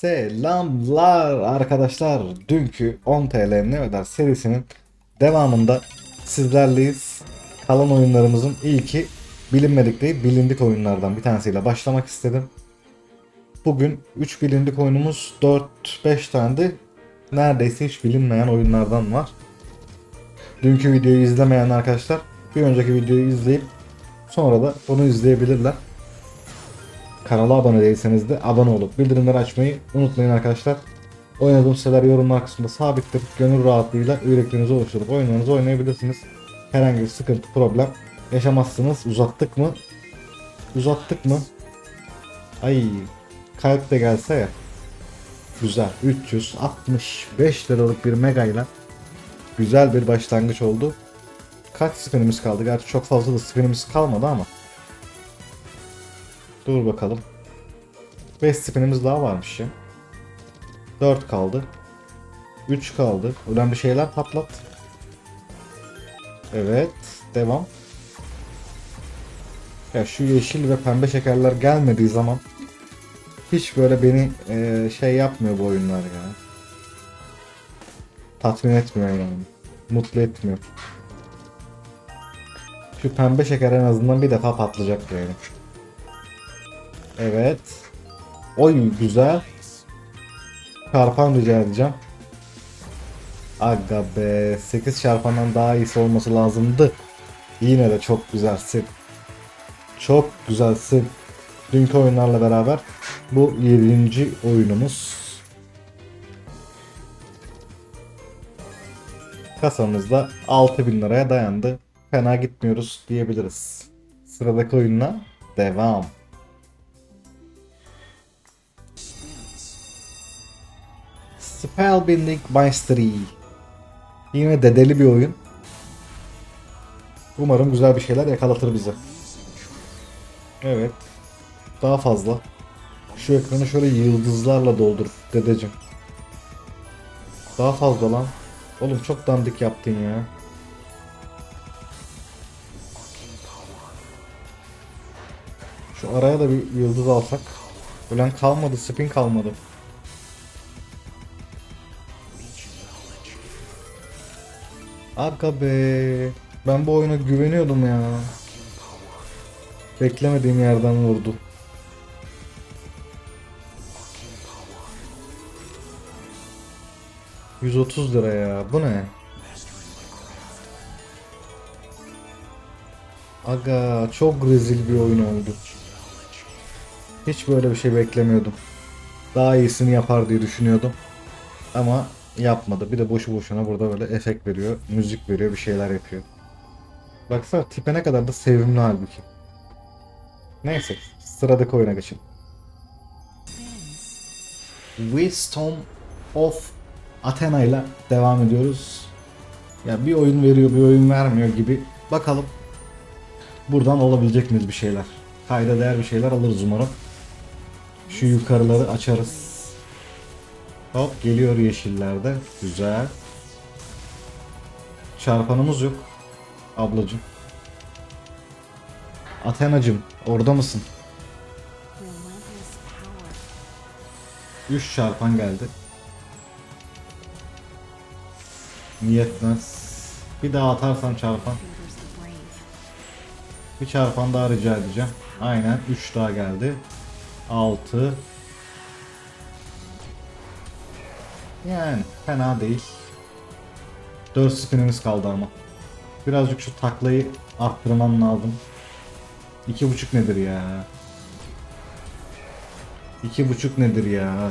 Selamlar arkadaşlar. Dünkü 10 TL ne öder serisinin devamında sizlerleyiz. Kalan oyunlarımızın ilki bilinmedik değil bilindik oyunlardan bir tanesiyle başlamak istedim. Bugün 3 bilindik oyunumuz 4-5 tane de neredeyse hiç bilinmeyen oyunlardan var. Dünkü videoyu izlemeyen arkadaşlar bir önceki videoyu izleyip sonra da bunu izleyebilirler. Kanala abone değilseniz de abone olup bildirimleri açmayı unutmayın arkadaşlar. Oynadığım siteler yorumlar kısmında sabittir. Gönül rahatlığıyla üyeliklerinizi oluşturup oyunlarınızı oynayabilirsiniz. Herhangi bir sıkıntı, problem yaşamazsınız. Uzattık mı? Uzattık mı? Ay kalp de gelse ya. Güzel. 365 liralık bir mega ile güzel bir başlangıç oldu. Kaç spinimiz kaldı? Gerçi çok fazla da spinimiz kalmadı ama. Dur bakalım. 5 spinimiz daha varmış ya. 4 kaldı. 3 kaldı. Önemli şeyler patlat. Evet. Devam. Ya şu yeşil ve pembe şekerler gelmediği zaman hiç böyle beni eee, şey yapmıyor bu oyunlar ya. Tatmin etmiyor yani. Mutlu etmiyor. Şu pembe şeker en azından bir defa patlayacak yani. Evet. Oy güzel. Çarpan rica edeceğim. Aga be 8 çarpandan daha iyisi olması lazımdı. Yine de çok güzelsin. Çok güzelsin. Dünkü oyunlarla beraber bu 7. oyunumuz. Kasamızda 6000 liraya dayandı. Fena gitmiyoruz diyebiliriz. Sıradaki oyunla devam. Spellbinding Mastery. Yine dedeli bir oyun. Umarım güzel bir şeyler yakalatır bize. Evet. Daha fazla. Şu ekranı şöyle yıldızlarla doldur dedeciğim. Daha fazla lan. Oğlum çok dandik yaptın ya. Şu araya da bir yıldız alsak. Ulan kalmadı, spin kalmadı. Aga be. Ben bu oyuna güveniyordum ya. Beklemediğim yerden vurdu. ...130 lira ya. Bu ne? Aga çok rezil bir oyun oldu. Hiç böyle bir şey beklemiyordum. Daha iyisini yapar diye düşünüyordum. Ama yapmadı. Bir de boşu boşuna burada böyle efekt veriyor, müzik veriyor, bir şeyler yapıyor. Baksana tipe ne kadar da sevimli halbuki. Neyse sıradaki oyuna geçelim. Wisdom of Athena ile devam ediyoruz. Ya bir oyun veriyor bir oyun vermiyor gibi. Bakalım buradan olabilecek miyiz bir şeyler. Kayda değer bir şeyler alırız umarım. Şu yukarıları açarız. Hop geliyor yeşillerde. Güzel. Çarpanımız yok. Ablacım. Athena'cım orada mısın? Relentless power. 3 çarpan geldi. Niyetmez. Bir daha atarsan çarpan. Bir çarpan daha rica edeceğim. Aynen 3 daha geldi. 6 Yani fena değil. 4 spinimiz kaldı ama. Birazcık şu taklayı arttırmam lazım. 2.5 nedir ya? 2.5 nedir ya?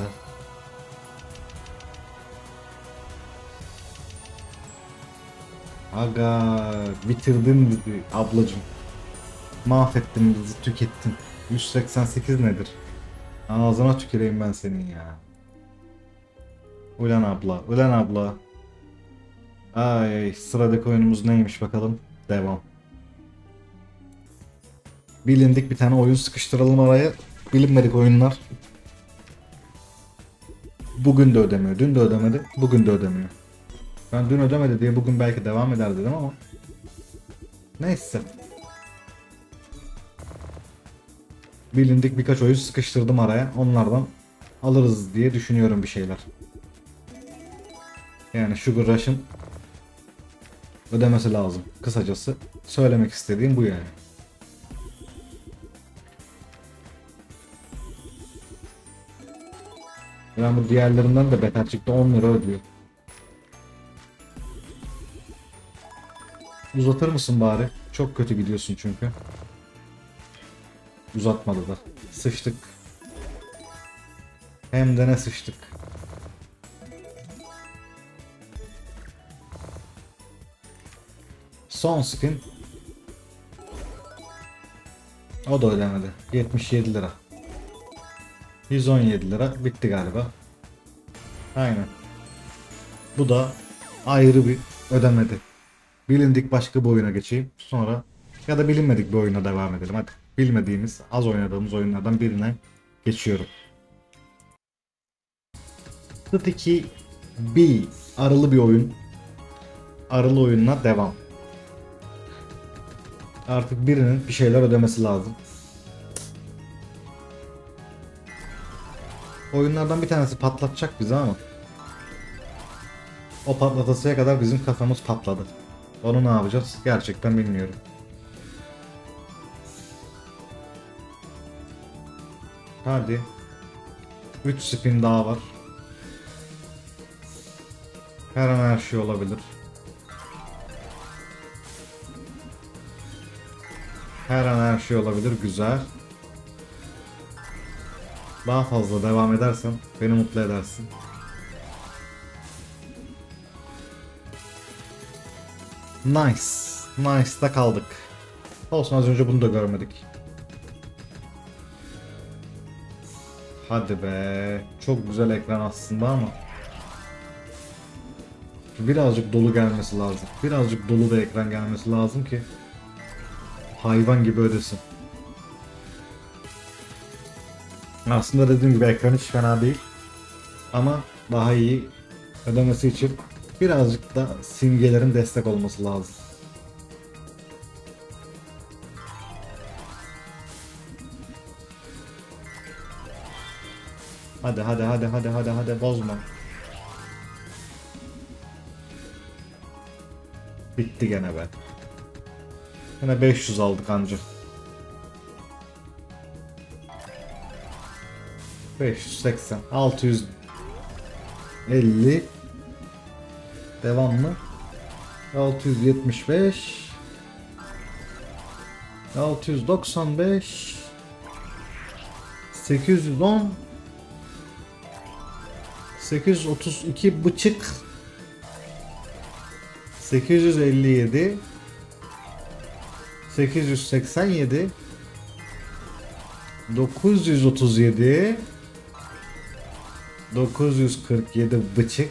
Aga bitirdin bizi ablacım. Mahvettin bizi tükettin. 188 nedir? Ağzına tüküreyim ben senin ya. Ulan abla, ulan abla. Ay sıradaki oyunumuz neymiş bakalım. Devam. Bilindik bir tane oyun sıkıştıralım araya. Bilinmedik oyunlar. Bugün de ödemiyor. Dün de ödemedi. Bugün de ödemiyor. Ben dün ödemedi diye bugün belki devam eder dedim ama. Neyse. Bilindik birkaç oyun sıkıştırdım araya. Onlardan alırız diye düşünüyorum bir şeyler. Yani Sugar Rush'ın ödemesi lazım. Kısacası söylemek istediğim bu yani. Ben bu diğerlerinden de beter çıktı 10 lira ödüyor. Uzatır mısın bari? Çok kötü gidiyorsun çünkü. Uzatmadı da. Sıçtık. Hem de ne sıçtık. Son spin. O da ödemedi. 77 lira. 117 lira. Bitti galiba. Aynen. Bu da ayrı bir ödemedi. Bilindik başka bir oyuna geçeyim. Sonra ya da bilinmedik bir oyuna devam edelim. Hadi bilmediğimiz, az oynadığımız oyunlardan birine geçiyorum. Sticky B arılı bir oyun. Arılı oyununa devam. Artık birinin bir şeyler ödemesi lazım. Oyunlardan bir tanesi patlatacak bizi ama o patlatasıya kadar bizim kafamız patladı. Onu ne yapacağız? Gerçekten bilmiyorum. Hadi. 3 spin daha var. Her an her şey olabilir. Her an her şey olabilir. Güzel. Daha fazla devam edersen beni mutlu edersin. Nice. Nice'da kaldık. Olsun az önce bunu da görmedik. Hadi be. Çok güzel ekran aslında ama. Birazcık dolu gelmesi lazım. Birazcık dolu bir ekran gelmesi lazım ki hayvan gibi ödesin. Aslında dediğim gibi ekran hiç fena değil. Ama daha iyi ödemesi için birazcık da simgelerin destek olması lazım. Hadi hadi hadi hadi hadi hadi bozma. Bitti gene be. Yine 500 aldık anca. 580 650 Devam mı? 675 695 810 832 bıçık 857 887 937 947 bıçık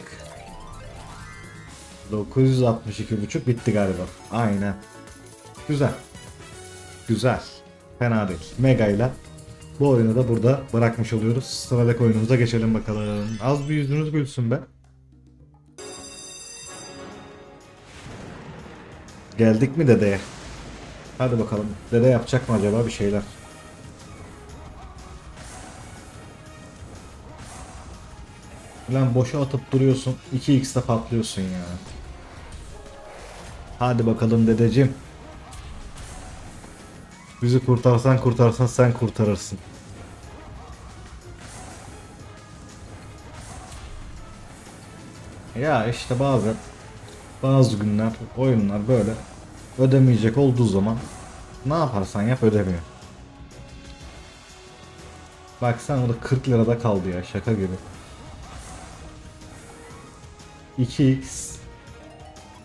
962 buçuk bitti galiba. Aynen. Güzel. Güzel. Fena değil. Mega ile bu oyunu da burada bırakmış oluyoruz. Sıradaki oyunumuza geçelim bakalım. Az bir yüzünüz gülsün be. Geldik mi dedeye? Hadi bakalım. Dede yapacak mı acaba bir şeyler? Lan boşa atıp duruyorsun. 2x'te patlıyorsun ya. Hadi bakalım dedeciğim. Bizi kurtarsan kurtarsan sen kurtarırsın. Ya işte bazen bazı günler oyunlar böyle ödemeyecek olduğu zaman ne yaparsan yap ödemiyor. Bak sen o da 40 lirada kaldı ya şaka gibi. 2x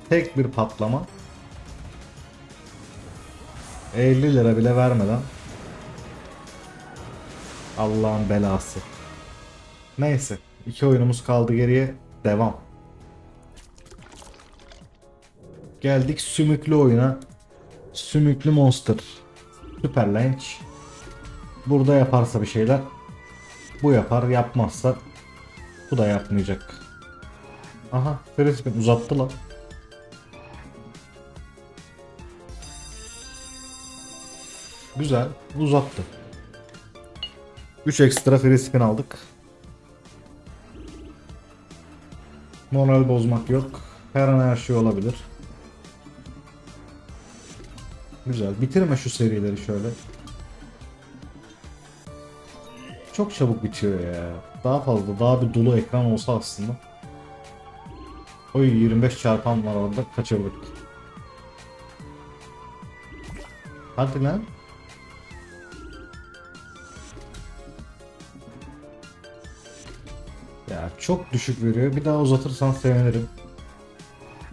tek bir patlama 50 lira bile vermeden Allah'ın belası. Neyse. iki oyunumuz kaldı geriye. Devam. Geldik sümüklü oyuna. Sümüklü Monster. Super Lunch. Burada yaparsa bir şeyler. Bu yapar. Yapmazsa bu da yapmayacak. Aha. Frisbee uzattı lan. Güzel. Uzattı. 3 ekstra free aldık. Moral bozmak yok. Her an her şey olabilir. Güzel. Bitirme şu serileri şöyle. Çok çabuk bitiyor ya. Daha fazla, daha bir dolu ekran olsa aslında. Oy 25 çarpan var orada kaçırdık. Hadi lan. Ya çok düşük veriyor. Bir daha uzatırsan sevinirim.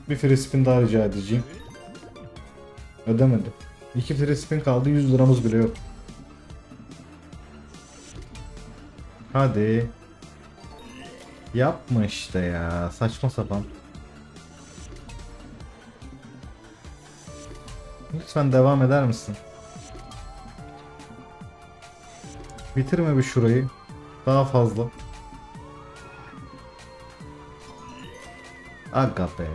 Bir free spin daha rica edeceğim. Ödemedi. İki free spin kaldı 100 liramız bile yok. Hadi. Yapma işte ya. Saçma sapan. Lütfen devam eder misin? Bitirme bir şurayı. Daha fazla. Aga be.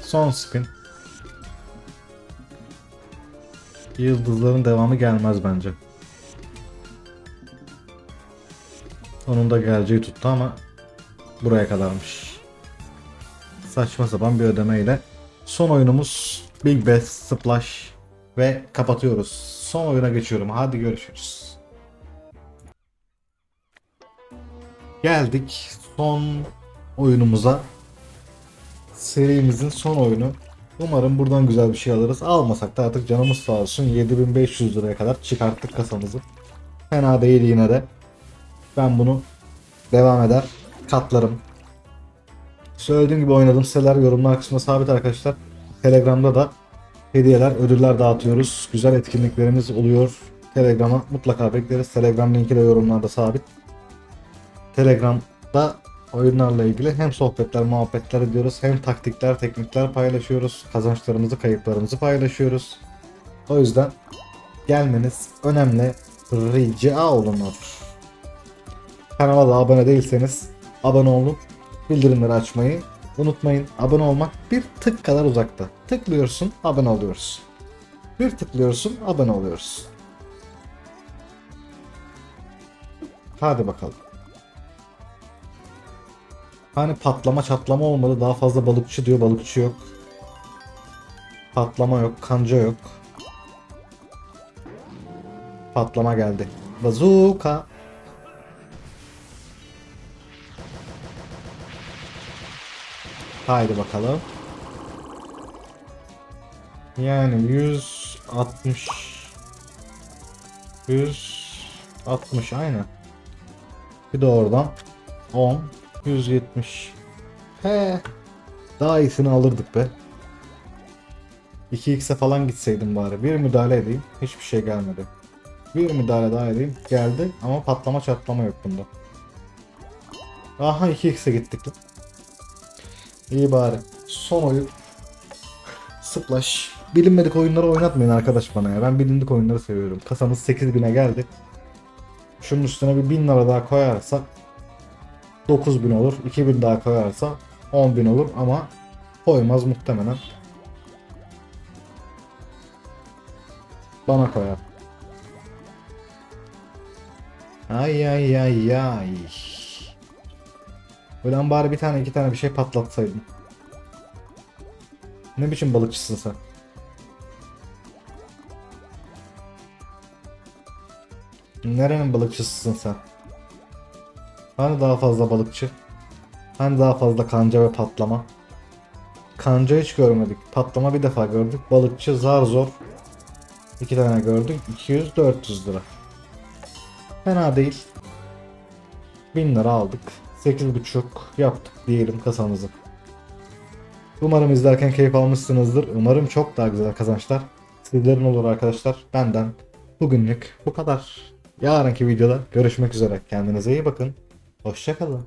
Son spin. Yıldızların devamı gelmez bence. Onun da geleceği tuttu ama buraya kadarmış. Saçma sapan bir ödemeyle son oyunumuz Big Bass Splash ve kapatıyoruz. Son oyuna geçiyorum. Hadi görüşürüz. Geldik son oyunumuza. Serimizin son oyunu. Umarım buradan güzel bir şey alırız. Almasak da artık canımız sağ olsun. 7500 liraya kadar çıkarttık kasamızı. Fena değil yine de. Ben bunu devam eder katlarım. Söylediğim gibi oynadım. Siteler yorumlar kısmında sabit arkadaşlar. Telegram'da da hediyeler, ödüller dağıtıyoruz. Güzel etkinliklerimiz oluyor. Telegram'a mutlaka bekleriz. Telegram linki de yorumlarda sabit. Telegram'da oyunlarla ilgili hem sohbetler, muhabbetler ediyoruz. Hem taktikler, teknikler paylaşıyoruz. Kazançlarımızı, kayıplarımızı paylaşıyoruz. O yüzden gelmeniz önemli. Rica olunur. Kanala da abone değilseniz abone olup bildirimleri açmayı unutmayın. Abone olmak bir tık kadar uzakta. Tıklıyorsun, abone oluyoruz. Bir tıklıyorsun, abone oluyoruz. Hadi bakalım. Hani patlama çatlama olmadı. Daha fazla balıkçı diyor. Balıkçı yok. Patlama yok. Kanca yok. Patlama geldi. Bazooka. Haydi bakalım. Yani 160 160 aynı. Bir de oradan 10 170 He. Daha iyisini alırdık be. 2x'e falan gitseydim bari. Bir müdahale edeyim. Hiçbir şey gelmedi. Bir müdahale daha edeyim. Geldi ama patlama çatlama yok bunda. Aha 2x'e gittik İyi bari. Son oyun. Splash. Bilinmedik oyunları oynatmayın arkadaş bana ya. Ben bilindik oyunları seviyorum. Kasamız 8000'e geldi. Şunun üstüne bir 1000 lira daha koyarsak 9000 olur. 2000 daha koyarsa 10.000 olur ama koymaz muhtemelen. Bana koyar. Ay ay ay ay. Ulan bari bir tane iki tane bir şey patlatsaydın. Ne biçim balıkçısın sen? Nerenin balıkçısısın sen? Hani daha fazla balıkçı? Hani daha fazla kanca ve patlama? Kanca hiç görmedik. Patlama bir defa gördük. Balıkçı zar zor. iki tane gördük. 200-400 lira. Fena değil. 1000 lira aldık. 8.5 yaptık diyelim kasamızı. Umarım izlerken keyif almışsınızdır. Umarım çok daha güzel kazançlar sizlerin olur arkadaşlar. Benden bugünlük bu kadar. Yarınki videoda görüşmek üzere. Kendinize iyi bakın. Hoşçakalın.